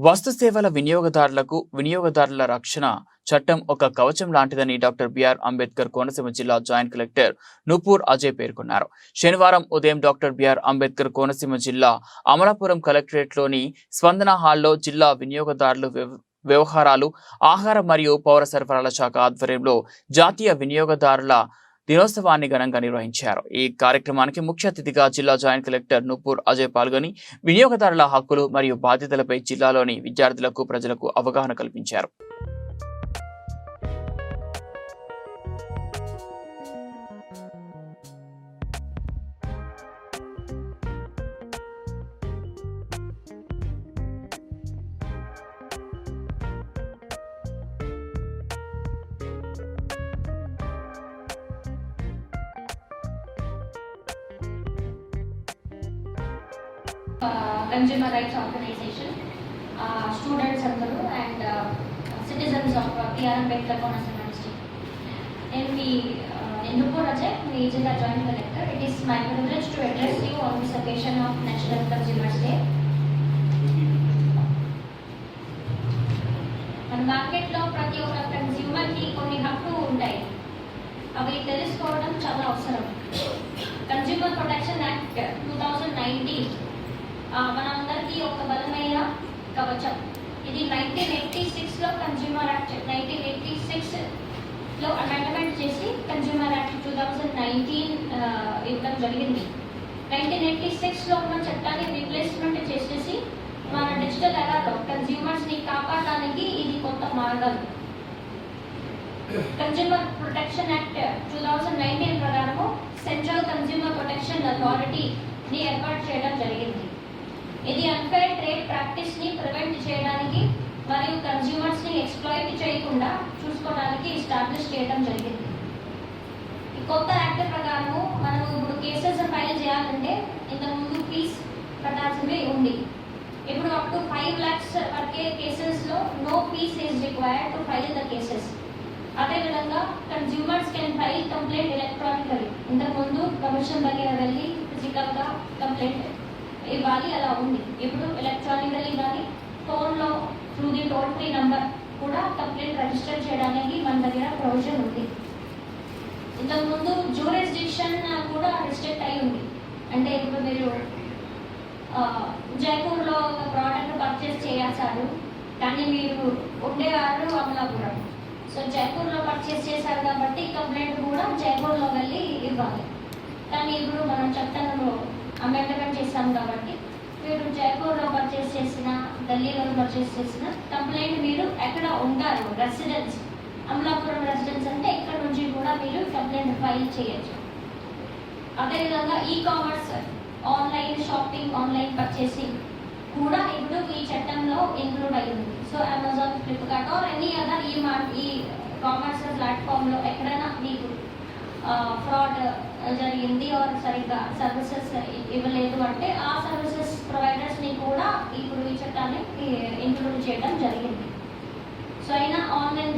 వస్తు సేవల వినియోగదారులకు వినియోగదారుల రక్షణ చట్టం ఒక కవచం లాంటిదని డాక్టర్ బిఆర్ అంబేద్కర్ కోనసీమ జిల్లా జాయింట్ కలెక్టర్ నూపూర్ అజయ్ పేర్కొన్నారు. శనివారం ఉదయం డాక్టర్ బిఆర్ అంబేద్కర్ కోనసీమ జిల్లా అమలాపురం కలెక్టరేట్లోని స్పందన హాల్లో జిల్లా వినియోగదారులు వ్యవ- వ్యవహారాలు ఆహార మరియు పౌర సరఫరాల శాఖ ఆధ్వర్యంలో జాతీయ వినియోగదారుల దినోత్సవాన్ని ఘనంగా నిర్వహించారు. ఈ కార్యక్రమానికి ముఖ్య అతిథిగా జిల్లా జాయింట్ కలెక్టర్ నూపూర్ అజయ్ పాల్గొని వినియోగదారుల హక్కులు మరియు బాధ్యతలపై జిల్లాలోని విద్యార్థులకు ప్రజలకు అవగాహన కల్పించారు. కన్జ్యూమర్ రైట్స్ ఆర్గనైజేషన్ స్టూడెంట్స్ అందరూ and citizens of TR Ambedkar Konaseema district నేను మీ ఎందుకు రజయ్ మీ జిల్లా joint collector it is my privilege to address you on this occasion of national consumers day మన మార్కెట్లో ప్రతి ఒక్క కన్జ్యూమర్కి కొన్ని హక్కులు ఉంటాయి అవి తెలుసుకోవడం చాలా అవసరం consumer protection act two thousand nineteen మనందరికీ ఒక బలమైన కవచం. ఇది నైన్టీన్ ఎయిటీ సిక్స్లో కన్జ్యూమర్ యాక్ట్ నైన్టీన్ ఎయిటీ సిక్స్లో అమెండ్మెంట్ చేసి consumer act two thousand nineteen ఇవ్వడం జరిగింది. నైన్టీన్ ఎయిటీ సిక్స్లో ఉన్న చట్టాన్ని రీప్లేస్మెంట్ చేసేసి మన డిజిటల్ ఎరాలో కన్జ్యూమర్స్ని కాపాడడానికి ఇది కొత్త మార్గం. Consumer protection act two thousand nineteen ప్రకారము సెంట్రల్ కన్జ్యూమర్ ప్రొటెక్షన్ అథారిటీని ఏర్పాటు చేయడం జరిగింది. ఇది అన్ఫేర్ ట్రేడ్ ప్రాక్టీస్ని ప్రివెంట్ చేయడానికి మరియు కన్జ్యూమర్స్ని ఎక్స్ప్లాయిట్ చేయకుండా చూసుకోవడానికి ఎస్టాబ్లిష్ చేయడం జరిగింది. ఈ కొత్త యాక్ట్ ప్రకారము మనము ఇప్పుడు కేసెస్ ఫైల్ చేయాలంటే ఇంతకుముందు ఫీజ్ కట్టాల్సింది ఉంది. ఇప్పుడు అప్ టు ఫైవ్ ల్యాక్స్ వరకే కేసెస్లో no fees is required to file the cases అదేవిధంగా consumers can file complaint electronically ఇంతకుముందు కమిషన్ దగ్గర వెళ్ళి ఫిజికల్గా కంప్లైంట్ ఇవ్వాలి అలా ఉంది. ఇప్పుడు ఎలక్ట్రానిక్గా ఇవ్వాలి. ఫోన్లో through the toll free number కూడా కంప్లైంట్ రిజిస్టర్ చేయడానికి మన దగ్గర ప్రొవిజన్ ఉంది. ఇంతకుముందు జూరిస్డిక్షన్ కూడా రిస్ట్రిక్ట్ అయి ఉంది. అంటే ఇప్పుడు మీరు జైపూర్లో ఒక ప్రోడక్ట్ పర్చేస్ చేయాల్సారు. కానీ మీరు ఉండేవారు అమలాపురం. సో జైపూర్లో పర్చేస్ చేశారు కాబట్టి కంప్లైంట్ కూడా జైపూర్లో వెళ్ళి ఇవ్వాలి. కానీ ఇప్పుడు మనం చట్టంలో అమెండమెంట్ చేశాం కాబట్టి మీరు జైపూర్లో పర్చేస్ చేసిన ఢిల్లీలో పర్చేస్ చేసిన కంప్లైంట్ మీరు ఎక్కడ ఉంటారు? రెసిడెన్స్ అమలాపురం రెసిడెన్స్ అంటే ఇక్కడ నుంచి కూడా మీరు కంప్లైంట్ ఫైల్ చేయొచ్చు. అదేవిధంగా e commerce online shopping online purchasing కూడా ఇప్పుడు ఈ చట్టంలో ఇంక్లూడ్ అయ్యింది. So Amazon Flipkart or any other e mart e commerce ప్లాట్ఫామ్లో ఎక్కడైనా మీకు ఫ్రాడ్ జరిగింది ఆర్ సరిగ్గా సర్వీసెస్ ఇవ్వలేదు అంటే ఆ సర్వీసెస్ ప్రొవైడర్స్ని కూడా ఇప్పుడు ఈ చట్టాన్ని ఇంక్లూడ్ చేయడం జరిగింది. సో అయినా ఆన్లైన్